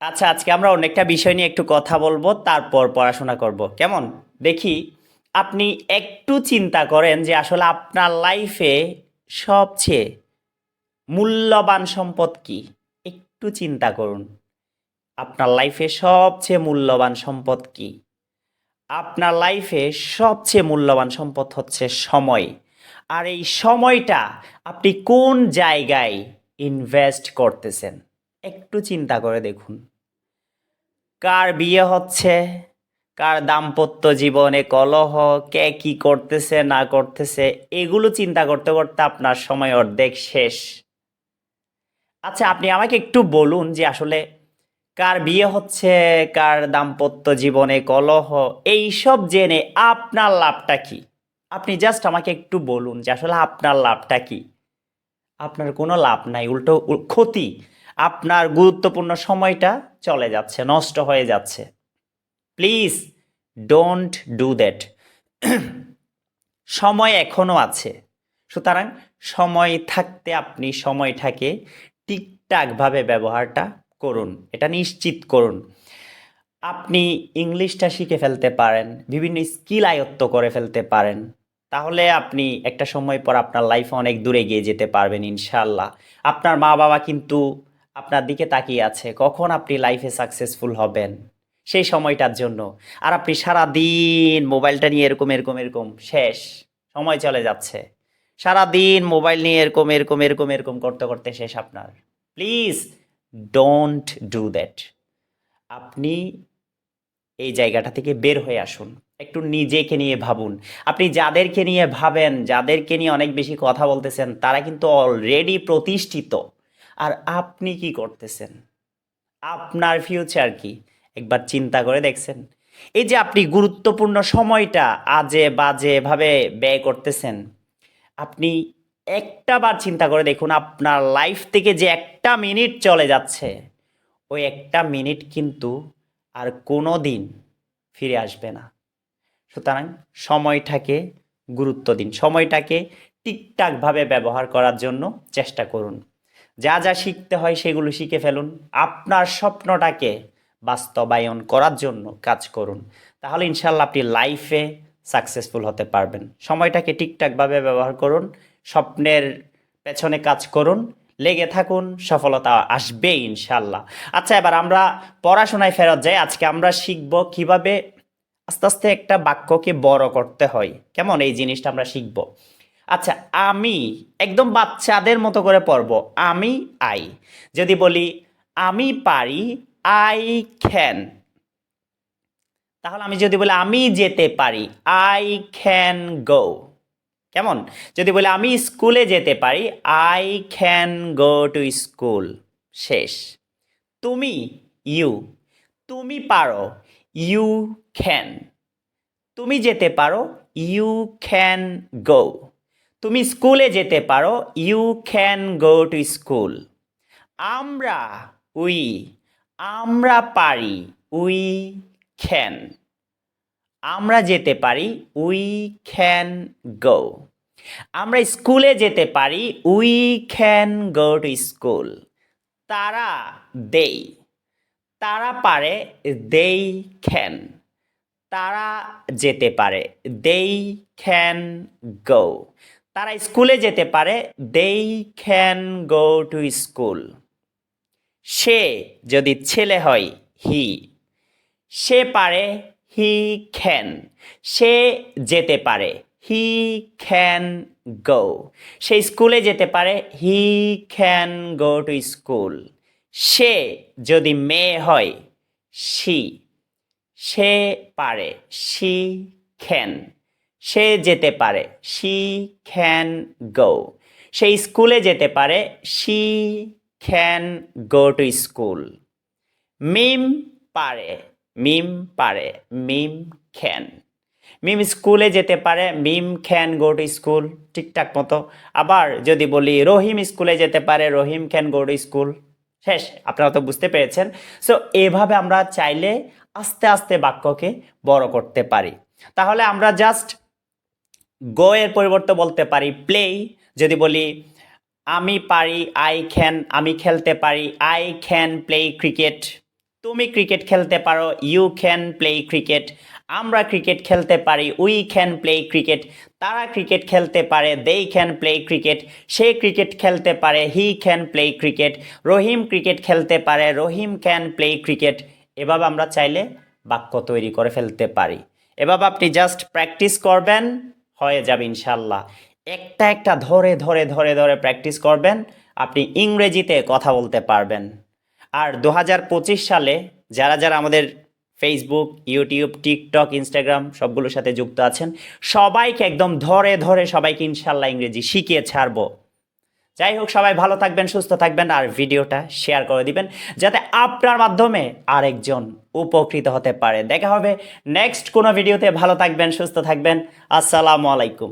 আচ্ছা আজকে আমরা অনেকটা বিষয় নিয়ে একটু কথা বলব, তারপর পড়াশোনা করব। কেমন? দেখি, আপনি একটু চিন্তা করেন যে আসলে আপনার লাইফে সবচেয়ে মূল্যবান সম্পদ কি। একটু চিন্তা করুন, আপনার লাইফে সবচেয়ে মূল্যবান সম্পদ কি? আপনার লাইফে সবচেয়ে মূল্যবান সম্পদ হচ্ছে সময়। আর এই সময়টা আপনি কোন জায়গায় ইনভেস্ট করতেছেন? একটু চিন্তা করে দেখুন। কার বিয়ে হচ্ছে? কার দাম্পত্য জীবনে কলহ? কে কি করতেছে, না করতেছে? এগুলো চিন্তা করতে করতে আপনার সময় অর্ধেক শেষ। আচ্ছা আপনি আমাকে একটু বলুন যে আসলে কার বিয়ে হচ্ছে, কার দাম্পত্য জীবনে কলহ? এইসব জেনে আপনার লাভটা কি? আপনি জাস্ট আমাকে একটু বলুন যে আসলে আপনার লাভটা কি? আপনার কোনো লাভ নাই, উল্টো ক্ষতি। আপনার গুরুত্বপূর্ণ সময়টা চলে যাচ্ছে, নষ্ট হয়ে যাচ্ছে। প্লিজ ডোন্ট ডু দ্যাট সময় এখনও আছে। সুতরাং সময় থাকতে আপনি সময়টাকে ঠিকঠাকভাবে ব্যবহারটা করুন, এটা নিশ্চিত করুন। আপনি ইংলিশটা শিখে ফেলতে পারেন, বিভিন্ন স্কিল আয়ত্ত করে ফেলতে পারেন। তাহলে আপনি একটা সময় পর আপনার লাইফে অনেক দূরে গিয়ে যেতে পারবেন ইনশাল্লাহ আপনার মা বাবা কিন্তু আপনার দিকে তাকিয়ে আছে, কখন আপনি লাইফে সাকসেসফুল হবেন? সেই সময়টার জন্য। আর আপনি সারা দিন মোবাইলটা নিয়ে এরকম এরকম এরকম, শেষ, সময় চলে যাচ্ছে। সারা দিন মোবাইল নিয়ে এরকম এরকম এরকম এরকম করতে করতে শেষ আপনার। প্লিজ ডোন্ট ডু দ্যাট আপনি এই জায়গাটা থেকে বের হয়ে আসুন। একটু নিজেকে নিয়ে ভাবুন। আপনি যাদেরকে নিয়ে ভাবেন, যাদেরকে নিয়ে অনেক বেশি কথা বলতেছেন, তারা কিন্তু অলরেডি প্রতিষ্ঠিত। আর আপনি কি করতেছেন? আপনার ফিউচার কি? একবার চিন্তা করে দেখছেন। এই যে আপনি গুরুত্বপূর্ণ সময়টা আজে বাজে ভাবে ব্যয় করতেছেন, আপনি একটা বার চিন্তা করে দেখুন আপনার লাইফ থেকে যে একটা মিনিট চলে যাচ্ছে, ওই একটা মিনিট কিন্তু আর কোনো দিন ফিরে আসবে না। সুতরাং সময়টাকে গুরুত্ব দিন। সময়টাকে ঠিকঠাকভাবে ব্যবহার করার জন্য চেষ্টা করুন। যা যা শিখতে হয় সেগুলো শিখে ফেলুন। আপনার স্বপ্নটাকে বাস্তবায়ন করার জন্য কাজ করুন। তাহলে ইনশাল্লাহ আপনি লাইফে সাকসেসফুল হতে পারবেন। সময়টাকে ঠিকঠাকভাবে ব্যবহার করুন, স্বপ্নের পেছনে কাজ করুন, লেগে থাকুন, সফলতা আসবে ইনশাল্লাহ আচ্ছা এবার আমরা পড়াশোনায় ফেরত যাই। আজকে আমরা শিখব কীভাবে আস্তে আস্তে একটা বাক্যকে বড় করতে হয়। কেমন এই জিনিসটা আমরা শিখব? আচ্ছা আমি একদম বাচ্চাদের মতো করে পড়ব। আমি আই যদি বলি, আমি পারি আই ক্যান তাহলে আমি যদি বলি, আমি যেতে পারি আই ক্যান গো কেমন? যদি বলি, আমি স্কুলে যেতে পারি I can go to school শেষ। তুমি ইউ তুমি পারো ইউ ক্যান তুমি যেতে পারো ইউ ক্যান গো তুমি স্কুলে যেতে পারো you can go to school আমরা উই আমরা পারি উই ক্যান আমরা যেতে পারি উই ক্যান গো আমরা স্কুলে যেতে পারি we can go to school তারা দেই তারা পারে দেই ক্যান তারা যেতে পারে দেই ক্যান গো তারা স্কুলে যেতে পারে they can go to school সে যদি ছেলে হয় হি সে পারে হি ক্যান সে যেতে পারে হি ক্যান গো সে স্কুলে যেতে পারে he can go to school সে যদি মেয়ে হয় সি সে পারে সি ক্যান সে যেতে পারে শি ক্যান গো সে স্কুলে যেতে পারে she can go to school Mim পারে মিম পারে, মিম ক্যান মিম স্কুলে যেতে পারে, Mim can go to school ঠিকঠাক মতো। আবার যদি বলি, রহিম স্কুলে যেতে পারে, Rahim can go to school শেষ, আপনারা তো বুঝতে পেরেছেন। সো এভাবে আমরা চাইলে আস্তে আস্তে বাক্যকে বড় করতে পারি। তাহলে আমরা জাস্ট গো এর পরিবর্তে বলতে পারি প্লে যদি বলি, আমি পারি আই ক্যান আমি খেলতে পারি আই ক্যান প্লে ক্রিকেট তুমি ক্রিকেট খেলতে পারো ইউ ক্যান প্লে ক্রিকেট আমরা ক্রিকেট খেলতে পারি উই ক্যান প্লে ক্রিকেট তারা ক্রিকেট খেলতে পারে দেই ক্যান প্লে ক্রিকেট সে ক্রিকেট খেলতে পারে he can play cricket Rahim cricket খেলতে পারে, রহিম ক্যান প্লে ক্রিকেট এভাবে আমরা চাইলে বাক্য তৈরি করে ফেলতে পারি। এভাবে আপনি জাস্ট প্র্যাকটিস করবেন। হয়ে যাবে ইনশাল্লাহ একটা একটা ধরে ধরে ধরে ধরে প্র্যাকটিস করবেন, আপনি ইংরেজিতে কথা বলতে পারবেন। আর দু হাজার পঁচিশ সালে যারা যারা আমাদের ফেসবুক ইউটিউব টিকটক ইনস্টাগ্রাম সবগুলোর সাথে যুক্ত আছেন, সবাইকে একদম ধরে ধরে সবাইকে ইনশাল্লাহ ইংরেজি শিখিয়ে ছাড়বো। যাই হোক সবাই ভালো থাকবেন, সুস্থ থাকবেন, আর ভিডিওটা শেয়ার করে দিবেন, যাতে আপনার মাধ্যমে আরেকজন উপকৃত হতে পারে। দেখা হবে নেক্সট কোনো ভিডিওতে ভালো থাকবেন, সুস্থ থাকবেন। আসসালামু আলাইকুম।